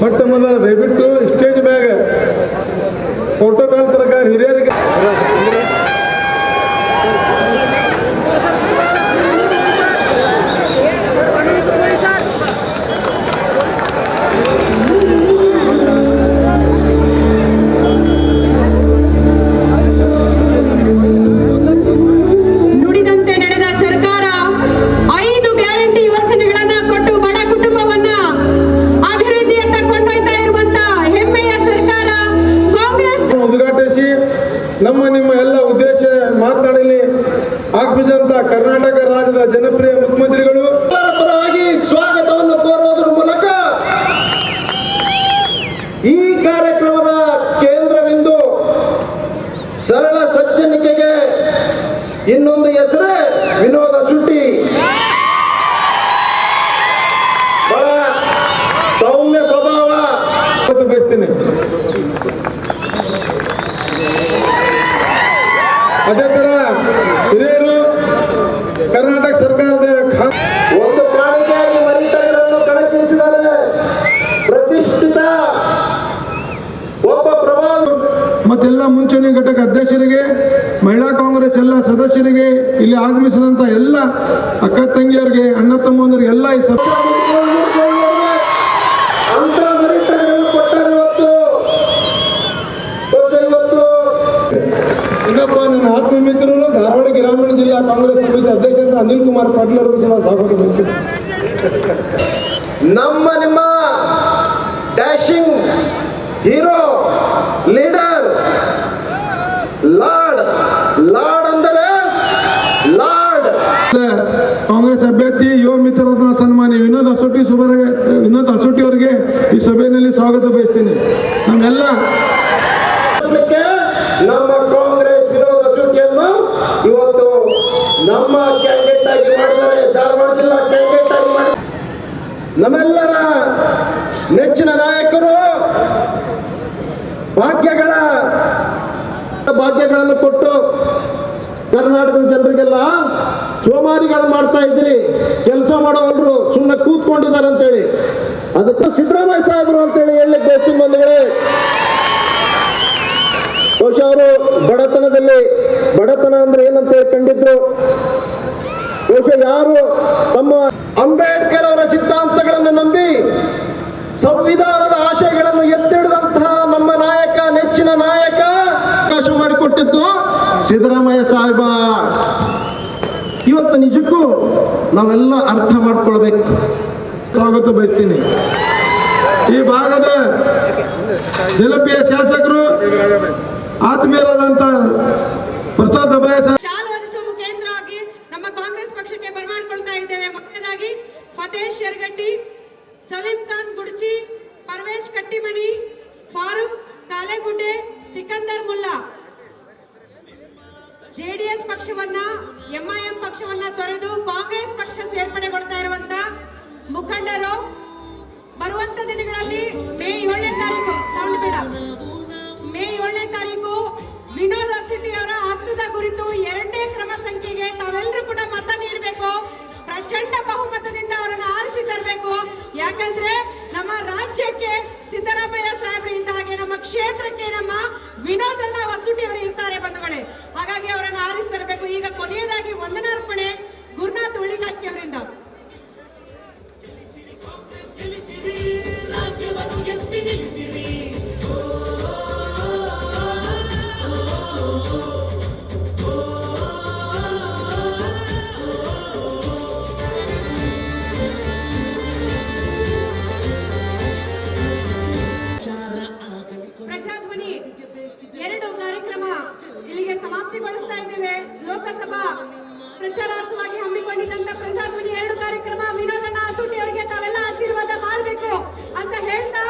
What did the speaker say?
మొట్టమొదటి రెవెన్యూ ಜನಪ್ರಿಯ ಮುಖ್ಯಮಂತ್ರಿಗಳು. ಪರಪರವಾಗಿ ಪರವಾಗಿ ಸ್ವಾಗತವನ್ನು ಕೋರುವುದರ ಮೂಲಕ ಈ ಕಾರ್ಯಕ್ರಮದ ಕೇಂದ್ರವೆಂದು ಸರಳ ಸಜ್ಜನಿಕೆಗೆ ಇನ್ನೊಂದು ಹೆಸರೇ ವಿನೋದ ಶುಟ್ಟಿ. ಬಹಳ ಸೌಮ್ಯ ಸ್ವಭಾವ. ಬಯಸ್ತೀನಿ ಅದೇ ತರ ಹಿರಿಯರು ಕರ್ನಾಟಕ ಸರ್ಕಾರದ ಒಂದು ಕಾಣಿಕೆಯಾಗಿ ಮರಿತಗರನ್ನು ಕಣಕ್ಕಿಳಿಸಿದ್ದಾರೆ ಪ್ರತಿಷ್ಠಿತ ಒಬ್ಬ ಪ್ರವಾದ ಮತ್ತೆಲ್ಲ ಮುಂಚೂಣಿ ಘಟಕ ಅಧ್ಯಕ್ಷರಿಗೆ ಮಹಿಳಾ ಕಾಂಗ್ರೆಸ್ ಎಲ್ಲ ಸದಸ್ಯರಿಗೆ ಇಲ್ಲಿ ಆಗಮಿಸಿದಂತ ಎಲ್ಲ ಅಕ್ಕ ತಂಗಿಯರಿಗೆ ಅಣ್ಣ ತಮ್ಮಂದರಿಗೆ ಎಲ್ಲ ಈ ಸಭೆ ಇನ್ನೊಬ್ಬ ನನ್ನ ಆತ್ಮೀಯ ಮಿತ್ರರು ಗ್ರಾಮೀಣ ಜಿಲ್ಲಾ ಕಾಂಗ್ರೆಸ್ ಸಮಿತಿ ಅಧ್ಯಕ್ಷರಾದ ಅನಿಲ್ ಕುಮಾರ್ ಪಾಟೀಲ್ ಅವರು ಸಹ ಸ್ವಾಗತ ಬಯಸ್ತೀನಿ ನಮ್ಮ ನಿಮ್ಮ dashing hero leader lord lord ಅಂದರೆ ಲಾರ್ಡ್. ಕಾಂಗ್ರೆಸ್ ಅಭ್ಯರ್ಥಿ ಯುವ ಮಿತ್ರರತ್ನ ಸನ್ಮಾನಿ ವಿನೋದ್ ಅಸೋಟಿ ಸುಬರ್ಗೆ ವಿನೋದ್ ಅಸೋಟಿ ಅವರಿಗೆ ಈ ಸಭೆಯಲ್ಲಿ ಸ್ವಾಗತ ಬಯಸ್ತೀನಿ. ನಮ್ಮೆಲ್ಲ ನೆಚ್ಚಿನ ನಾಯಕರು ಭಾಗ್ಯಗಳ ಭಾಗ್ಯಗಳನ್ನು ಕೊಟ್ಟು ಕರ್ನಾಟಕದ ಜನರಿಗೆಲ್ಲ ಸೋಮಾರಿಗಳು ಮಾಡ್ತಾ ಇದ್ರಿ ಕೆಲಸ ಮಾಡೋರು ಸುಮ್ಮನೆ ಕೂತ್ಕೊಂಡಿದ್ದಾರೆ ಅಂತೇಳಿ. ಅದಕ್ಕೆ ಸಿದ್ದರಾಮಯ್ಯ ಸಾಹೇಬರು ಅಂತೇಳಿ ಹೇಳಲಿಕ್ಕೆ ಹೇಳಿ ಬಂಧುಗಳೇ. ಬಹುಶಃ ಅವರು ಬಡತನದಲ್ಲಿ, ಬಡತನ ಅಂದ್ರೆ ಏನಂತ ಹೇಳಿ ಕಂಡಿದ್ರು. ಬಹುಶಃ ಯಾರು ತಮ್ಮ ಅಂಬೇಡ್ಕರ್ ಅವರ ಸಿದ್ದರಾಮಯ್ಯ ಸಾಹೇಬ, ಇವತ್ತು ನಿಜಕ್ಕೂ ನಾವೆಲ್ಲ ಅರ್ಥ ಮಾಡ್ಕೊಳ್ಬೇಕು. ಸ್ವಾಗತ ಬಯಸ್ತೀನಿ. ಈ ಭಾಗದ ಜನಪ್ರಿಯ ಶಾಸಕರು, ಆತ್ಮೀಯರಾದಂತ ಪ್ರಸಾದ್ ಅಭಯ ಮುಖೇಂದ್ರವಾಗಿ ನಮ್ಮ ಕಾಂಗ್ರೆಸ್ ಪಕ್ಷಕ್ಕೆ ಬರಮಾಡಿಕೊಳ್ತಾ ಇದ್ದೇವೆ. ಮೊದಲನೇದಾಗಿ ಫತೇಶ್ ಯರ್ಗಟ್ಟಿ ಪಕ್ಷವನ್ನ ತೊರೆದು ಕಾಂಗ್ರೆಸ್ ಪಕ್ಷ ಸೇರ್ಪಡೆಗೊಳ್ತಾ ಇರುವಂತ ಮುಖಂಡರು, ಬರುವಂತ ದಿನಗಳಲ್ಲಿ ಮೇ ಏಳನೇ ತಾರೀಕು, ಸೌಂಡ್ ಮೇ ಏಳನೇ ತಾರೀಕು ವಿನೋದ್ ಸಿಟಿ ಅವರ ಹಸ್ತದ ಕುರಿತು ಎರಡನೇ ಕ್ರಮ ಸಂಖ್ಯೆಗೆ ತಾವೆಲ್ಲರೂ ಕೂಡ ಮತ ನೀಡಬೇಕು. ಪ್ರಚಂಡ ಬಹುಮತದಿಂದ ಅವರನ್ನು ಆರಿಸಿ ತರಬೇಕು. ಯಾಕಂದ್ರೆ ನಮ್ಮ ರಾಜ್ಯಕ್ಕೆ ಸಿದ್ದರಾಮಯ್ಯ ಸಾಹೇಬರಿಂದ ಹಾಗೆ ನಮ್ಮ ಕ್ಷೇತ್ರಕ್ಕೆ ನಮ್ಮ ವಿನೋದಣ್ಣ ವಸುಟಿ ಅವರು ಇರ್ತಾರೆ ಬಂಧುಗಳೇ. ಹಾಗಾಗಿ ಅವರನ್ನು ಆರಿಸಿ ತರಬೇಕು. ಈಗ ಲೋಕಸಭಾ ಪ್ರಚಾರಾರ್ಥವಾಗಿ ಹಮ್ಮಿಕೊಂಡಿದ್ದಂತ ಪ್ರಜಾಧ್ವನಿ ಎರಡು ಕಾರ್ಯಕ್ರಮ ವಿನೋದಣ್ಣ ಅಸೂಟಿ ಅವರಿಗೆ ತಾವೆಲ್ಲ ಆಶೀರ್ವಾದ ಮಾಡಬೇಕು ಅಂತ ಹೇಳ್ತಾ